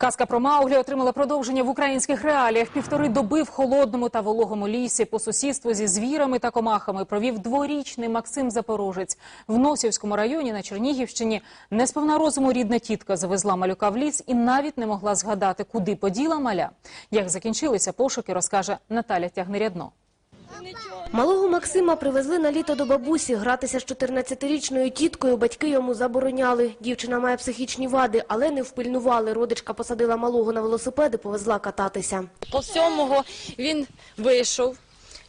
Казка про Мауглі отримала продовження в українських реаліях. Півтори доби в холодному та вологому лісі по сусідству зі звірами та комахами провів дворічний Максим Запорожець. В Носівському районі на Чернігівщині несповна розуму рідна тітка завезла малюка в ліс і навіть не могла згадати, куди поділа маля. Як закінчилися пошуки, розкаже Наталя Тягнерядно. Малого Максима привезли на літо до бабусі. Гратися з 14-річною тіткою батьки йому забороняли. Дівчина має психічні вади, але не впильнували. Родичка посадила малого на велосипед і повезла кататися. По сьомого він вийшов.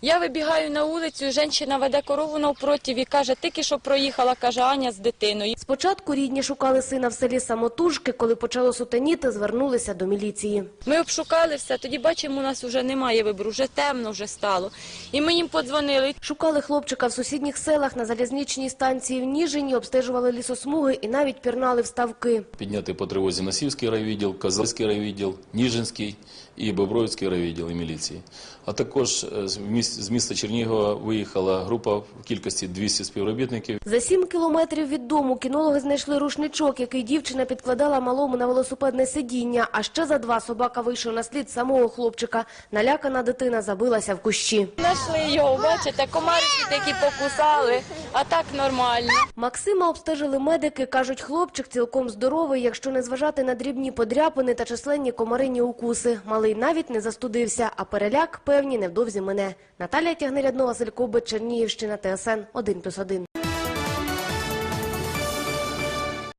Я вибігаю на вулицю, жінка веде корову навпроти і каже, тільки що проїхала, каже Аня з дитиною. Спочатку рідні шукали сина в селі самотужки. Коли почало сутеніти, звернулися до міліції. Ми обшукали все, тоді бачимо, у нас вже немає вибору, вже темно вже стало. І ми їм подзвонили. Шукали хлопчика в сусідніх селах на залізничній станції в Ніжині, обстежували лісосмуги і навіть пірнали в ставки. Підняти по тривозі Насівський райвідділ, Козацький райвідділ, Ніжинський і Бобровський райвідділ і міліції. А також е, з з міста Чернігова виїхала група в кількості 200 співробітників. За сім кілометрів від дому кінологи знайшли рушничок, який дівчина підкладала малому на велосипедне сидіння. А ще за два собака вийшов на слід самого хлопчика. Налякана дитина забилася в кущі. Знайшли його, бачите, комарики такі покусали, а так нормально. Максима обстежили медики. Кажуть, хлопчик цілком здоровий, якщо не зважати на дрібні подряпини та численні комарині укуси. Малий навіть не застудився, а переляк, певні, невдовзі мене. Наталія Тягнерядно, Василь Кобит, Чернігівщина, ТСН 1+,1.